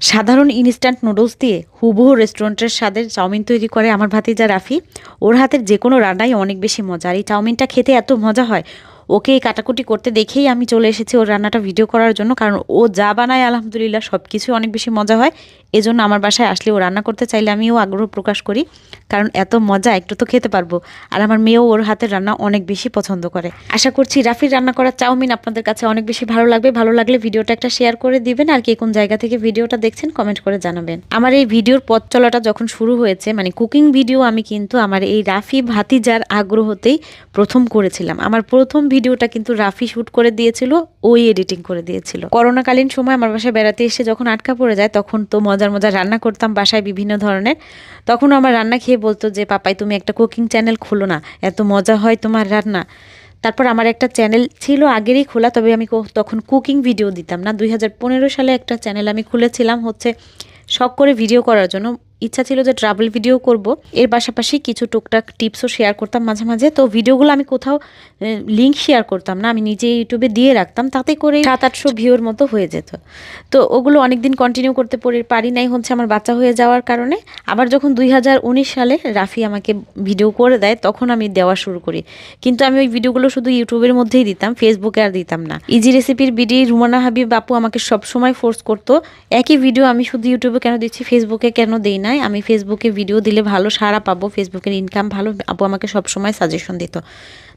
সাধারণ instant noodles দিয়ে হুবহু রেস্টুরেন্টের স্বাদের চাউমিন তৈরি করে আমার ভাতিজা রাফি। ওর হাতের যে কোনো রান্নাই অনেক বেশি মজা আর এই চাউমিনটা খেতে এত মজা হয়। ওকে এই কাটাকুটি করতে দেখেই আমি চলে এসেছি ওর রান্নাটা ভিডিও করার জন্য, কারণ ও যা বানায় আলহামদুলিল্লাহ সব কিছুই অনেক বেশি মজা হয়। এজন্য আমার বাসায় আসলে ও রান্না করতে চাইলে আমিও আগ্রহ প্রকাশ করি, কারণ এত মজা একটু তো খেতে পারব। আর আমার মেয়েও ওর হাতের রান্না অনেক বেশি পছন্দ করে। আশা করছি রাফির রান্না করা চাউমিন আপনাদের কাছে অনেক বেশি ভালো লাগবে। ভালো লাগলে ভিডিওটা একটা শেয়ার করে দিবেন, আর কে কোন জায়গা থেকে ভিডিওটা দেখছেন কমেন্ট করে জানাবেন। আমার এই ভিডিওর পথ চলাটা যখন শুরু হয়েছে মানে কুকিং ভিডিও আমি কিন্তু আমার এই রাফি ভাতিজার আগ্রহতেই প্রথম করেছিলাম। আমার প্রথম ভিডিওটা কিন্তু রাফি শ্যুট করে দিয়েছিল, ওই এডিটিং করে দিয়েছিল। করোনাকালীন সময় আমার বাসায় বেড়াতে এসে যখন আটকা পড়ে যায়, তখন তো মজার মজার রান্না করতাম বাসায় বিভিন্ন ধরনের। তখন আমার রান্না খেয়ে বলতো যে, পাপাই, তুমি একটা কুকিং চ্যানেল খোলো না, এত মজা হয় তোমার রান্না। তারপর আমার একটা চ্যানেল ছিল আগেরই খোলা, তবে আমি তখন কুকিং ভিডিও দিতাম না। দুই হাজার পনেরো সালে একটা চ্যানেল আমি খুলেছিলাম হচ্ছে শখ করে ভিডিও করার জন্য। ইচ্ছা ছিল যে ট্রাভেল ভিডিও করব। এর পাশাপাশি কিছু টুকটাক টিপসও শেয়ার করতাম মাঝে মাঝে। তো ভিডিওগুলো আমি কোথাও লিঙ্ক শেয়ার করতাম না, আমি নিজে ইউটিউবে দিয়ে রাখতাম, তাতে করে সাত আটশো ভিউর মতো হয়ে যেত। তো ওগুলো অনেকদিন কন্টিনিউ করতে পরি- নাই, হচ্ছে আমার বাচ্চা হয়ে যাওয়ার কারণে। আবার যখন দুই হাজার উনিশ সালে রাফি আমাকে ভিডিও করে দেয়, তখন আমি দেওয়া শুরু করি। কিন্তু আমি ওই ভিডিওগুলো শুধু ইউটিউবের মধ্যেই দিতাম ফেসবুকে আর দিতাম না। ইজি রেসিপির বিডি রুমানা হাবিব বাপু আমাকে সবসময় ফোর্স করতো, একই ভিডিও আমি শুধু ইউটিউবে কেন দিচ্ছি ফেসবুকে কেন দেই নাই। আমি ফেসবুকে ভিডিও দিলে ভালো সারা পাবো ফেসবুকের ইনকাম ভালো। আপু আমাকে সব সময় সাজেশন দিত।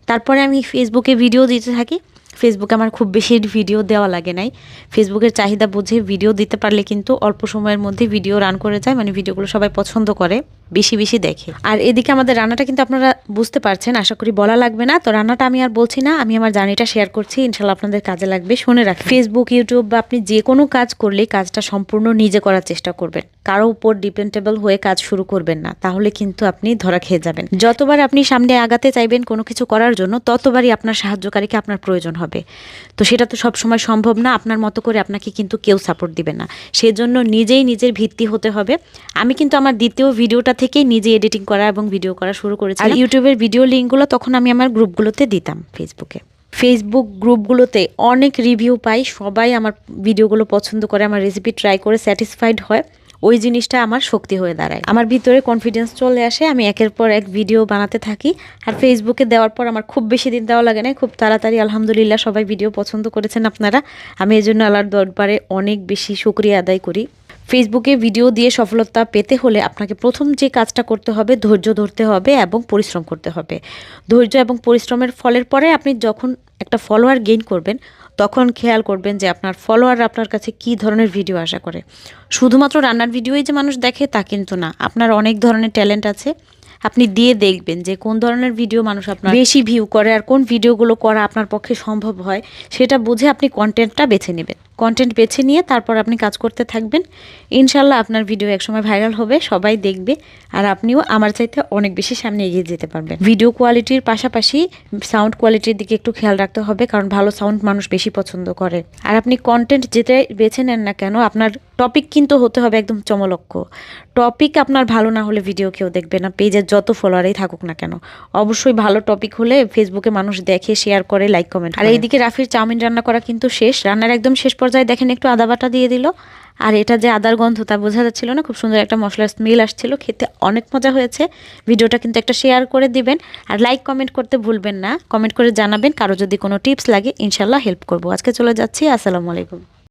তারপরে আমি ফেসবুকে ভিডিও দিতে থাকি। ফেসবুকে আমার খুব বেশি ভিডিও দেওয়া লাগে নাই। ফেসবুকের চাহিদা বুঝে ভিডিও দিতে পারলে কিন্তু অল্প সময়ের মধ্যে ভিডিও রান করে যায়। মানে ভিডিওগুলো সবাই পছন্দ করে। বেশি বেশি দেখে। আর এদিকে আমাদের রান্নাটা কিন্তু আপনারা বুঝতে পারছেন, আশা করি বলা লাগবে না। তো রান্নাটা আমি আর বলছি না, আমি আমার জার্নিটা শেয়ার করছি, ইনশাল্লাহ আপনাদের কাজে লাগবে। শুনে রাখবেন ফেসবুক ইউটিউব বা আপনি যে কোনো কাজ করলে কাজটা সম্পূর্ণ নিজে করার চেষ্টা করবেন। কারও উপর ডিপেন্ডেবল হয়ে কাজ শুরু করবেন না, তাহলে কিন্তু আপনি ধরা খেয়ে যাবেন। যতবার আপনি সামনে আগাতে চাইবেন কোনো কিছু করার জন্য, ততবারই আপনার সাহায্যকারীকে আপনার প্রয়োজন হবে। তো সেটা তো সবসময় সম্ভব না, আপনার মতো করে আপনাকে কিন্তু কেউ সাপোর্ট দিবে না। সেজন্য নিজেই নিজের ভিত্তি হতে হবে। আমি কিন্তু আমার দ্বিতীয় ভিডিওটা থেকেই নিজে এডিটিং করা এবং ভিডিও করা শুরু করেছি আর ইউটিউবের ভিডিও লিঙ্কগুলো তখন আমি আমার গ্রুপগুলোতে দিতাম ফেসবুকে ফেসবুক গ্রুপগুলোতে অনেক রিভিউ পাই, সবাই আমার ভিডিওগুলো পছন্দ করে, আমার রেসিপি ট্রাই করে স্যাটিসফাইড হয়। ওই জিনিসটা আমার শক্তি হয়ে দাঁড়ায়। আমার ভিতরে কনফিডেন্স চলে আসে, আমি একের পর এক ভিডিও বানাতে থাকি। আর ফেসবুকে দেওয়ার পর আমার খুব বেশি দিন দেওয়া লাগে না, খুব তাড়াতাড়ি আলহামদুলিল্লাহ সবাই ভিডিও পছন্দ করেছেন আপনারা। আমি এই জন্য আল্লাহর দরবারে অনেক বেশি শুক্রিয়া আদায় করি। ফেসবুকে ভিডিও দিয়ে সফলতা পেতে হলে আপনাকে প্রথম যে কাজটা করতে হবে, ধৈর্য ধরতে হবে এবং পরিশ্রম করতে হবে। ধৈর্য এবং পরিশ্রমের ফলের পরে আপনি যখন একটা ফলোয়ার গেইন করবেন, তখন খেয়াল করবেন যে আপনার ফলোয়ার আপনার কাছে কি ধরনের ভিডিও আশা করে। শুধুমাত্র রান্নার ভিডিওই যে মানুষ দেখে তা কিন্তু না। আপনার অনেক ধরনের ট্যালেন্ট আছে। আপনি দিয়ে দেখবেন যে কোন ধরনের ভিডিও মানুষ আপনার বেশি ভিউ করে আর কোন ভিডিওগুলো করা আপনার পক্ষে সম্ভব হয়, সেটা বুঝে আপনি কন্টেন্টটা বেছে নেবেন। কন্টেন্ট বেছে নিয়ে তারপর আপনি কাজ করতে থাকবেন। ইনশাল্লাহ আপনার ভিডিও একসময় ভাইরাল হবে, সবাই দেখবে আর আপনিও আমার চাইতে অনেক বেশি সামনে এগিয়ে যেতে পারবেন। ভিডিও কোয়ালিটির পাশাপাশি সাউন্ড কোয়ালিটির দিকে একটু খেয়াল রাখতে হবে, কারণ ভালো সাউন্ড মানুষ বেশি পছন্দ করে। আর আপনি কন্টেন্ট যেটা বেছে নেন না কেন, আপনার টপিক কিন্তু হতে হবে একদম চমলক্ষ টপিক আপনার ভালো না হলে ভিডিও কেউ দেখবে না, পেজের যত ফলোয়ারই থাকুক না কেন। অবশ্যই ভালো টপিক হলে ফেসবুকে মানুষ দেখে শেয়ার করে লাইক কমেন্ট আর এইদিকে রাফির চাউমিন রান্না করা কিন্তু শেষ। রান্নার একদম শেষ পর্যায়ে দেখেন একটু আদা বাটা দিয়ে দিল। আর এটা যে আদার গন্ধ তা বোঝা যাচ্ছিল না, খুব সুন্দর একটা মশলার স্মেল আসছিল, খেতে অনেক মজা হয়েছে। ভিডিওটা কিন্তু একটা শেয়ার করে দিবেন। আর লাইক কমেন্ট করতে ভুলবেন না। কমেন্ট করে জানাবেন কারও যদি কোনো টিপস লাগে ইনশাল্লাহ হেল্প করব। আজকে চলে যাচ্ছি, আসসালামু আলাইকুম।